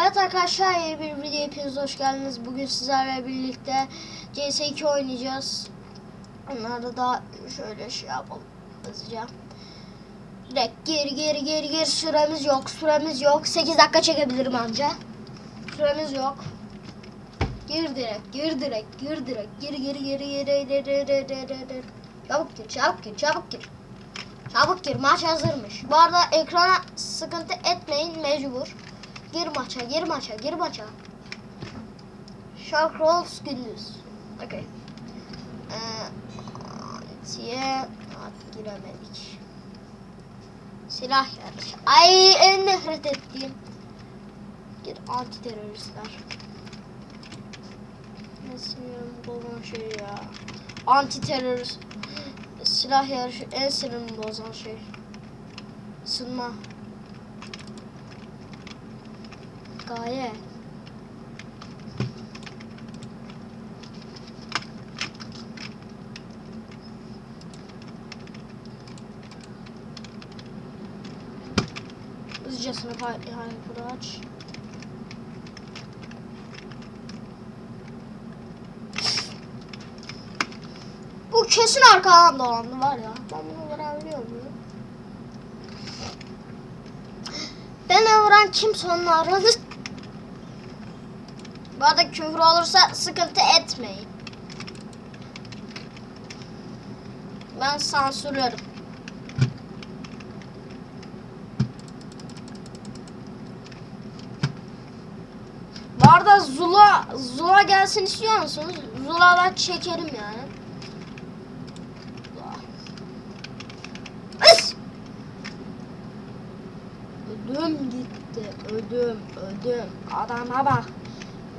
Evet arkadaşlar yeni bir video hepiniz hoş geldiniz. Bugün sizlerle birlikte CS2 oynayacağız. Onlarda da şöyle şey yapalım hızlıca. Direkt gir gir gir gir süremiz yok süremiz yok. 8 dakika çekebilirim anca. Süremiz yok. Gir direkt gir direkt gir direkt gir gir gir gir gir gir gir gir. Çabuk gir çabuk gir çabuk gir. Çabuk gir maç hazırmış. Bu arada ekrana sıkıntı etmeyin mecbur. Gir maça, gir maça, gir maça. Shark Rolls gündüz. Okey. Ee, antiye at giremedik. Silah yarışı. Ay en nefret ettiğim. Gir anti teröristler. Ne sinirim bozan şey ya. Anti terörist. Silah yarışı en sinirimi bozan şey. Isınma. Gaye. Hızlıca sınıf harika aç. Bu kesin arkadan dolandı var ya. Ben bunu vurabiliyor muyum? Ben vuran kim sonunu aranız? Bu arada küfür olursa sıkıntı etmeyin. Ben sansürlerim. Bu arada Zula, Zula gelsin istiyor musunuz? Zula'dan çekerim yani. Ödüm gitti. Ödüm, ödüm. Adama bak.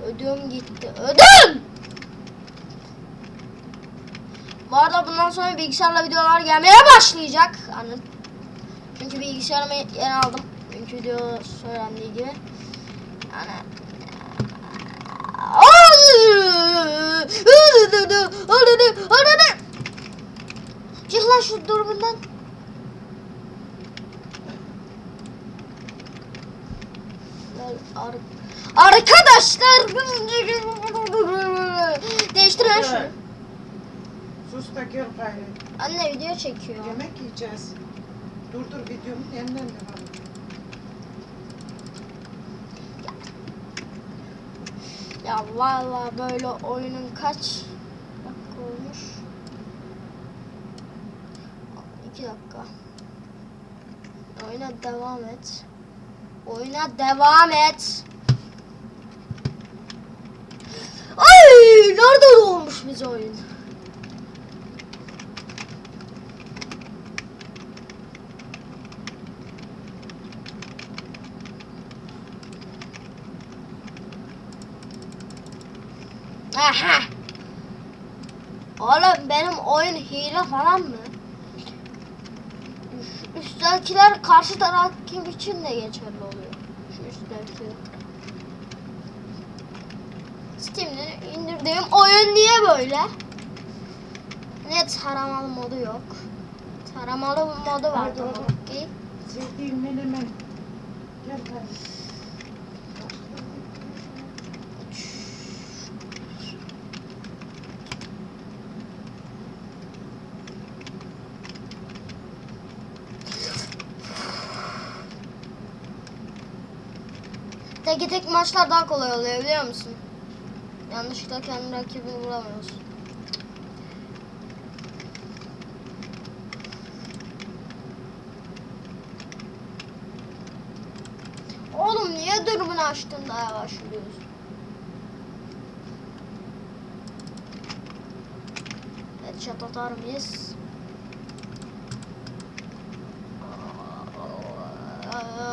Ödüm gitti. Ödüm! Bu arada bundan sonra bilgisayarla videolar gelmeye başlayacak. Anladın? Çünkü bilgisayarımı yeni aldım. Çünkü video söylendiği gibi. Yani Çık lan şu durumundan. Ar- Arkadaşlar değiştirin şunu. Sus da gel gayrı. Anne video çekiyor. Yemek yiyeceğiz. Dur dur videomun yeniden devam. Ya vallahi böyle oyunun kaç dakika olmuş? 2 dakika. Oyuna devam et. Oyuna devam et. Ay nerede olmuş bize oyun? Aha. Oğlum benim oyun hile falan mı? Üsttekiler karşı taraf kim için de geçerli oluyor. Şu üstteki. Steam'den indirdiğim oyun niye böyle? Ne taramalı modu yok. Taramalı modu var tamam. Okey. Sevdiğim menemen. Gel gayrı. Tek tek maçlar daha kolay oluyor biliyor musun? Yanlışlıkla kendi rakibini vuramıyorsun. Oğlum niye dürbünü açtın da yavaşlıyorsun? Headshot atar mıyız?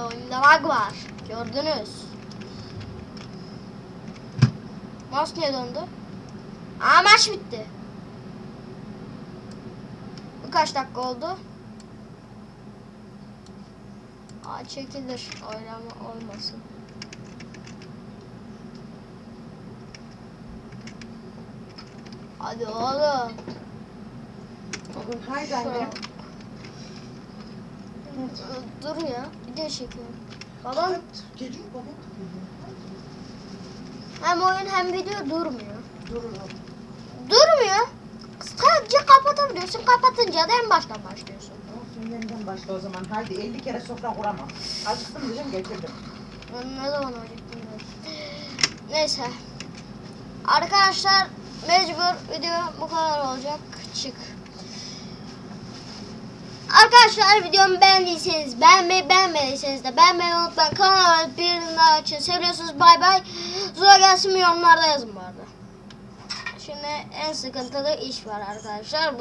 Oyunda lag var. Gördünüz. Mouse niye döndü? Aa maç bitti. Bu kaç dakika oldu? Aa çekilir. Oynama olmasın. Hadi oğlum. Oğlum haydi. Dur ya. Video çekiyorum. Babam Geliyor babam. Hem oyun hem video durmuyor. Abi. Durmuyor. Sadece kapatabiliyorsun. Kapatınca da en baştan başlıyorsun. Olsun yeniden başla o zaman. Haydi 50 kere sofra kuramam. Acıktım diyeceğim getirdim. Ben ne zaman olacak bilmiyorum. Neyse. Arkadaşlar mecbur video bu kadar olacak. Çık. Arkadaşlar videomu beğendiyseniz beğenmeyi beğenmediyseniz de beğenmeyi unutmayın. Kanala bir daha açın. Seviyorsunuz bay bay. Zora gelsin yorumlarda yazın bu arada. Şimdi en sıkıntılı iş var arkadaşlar.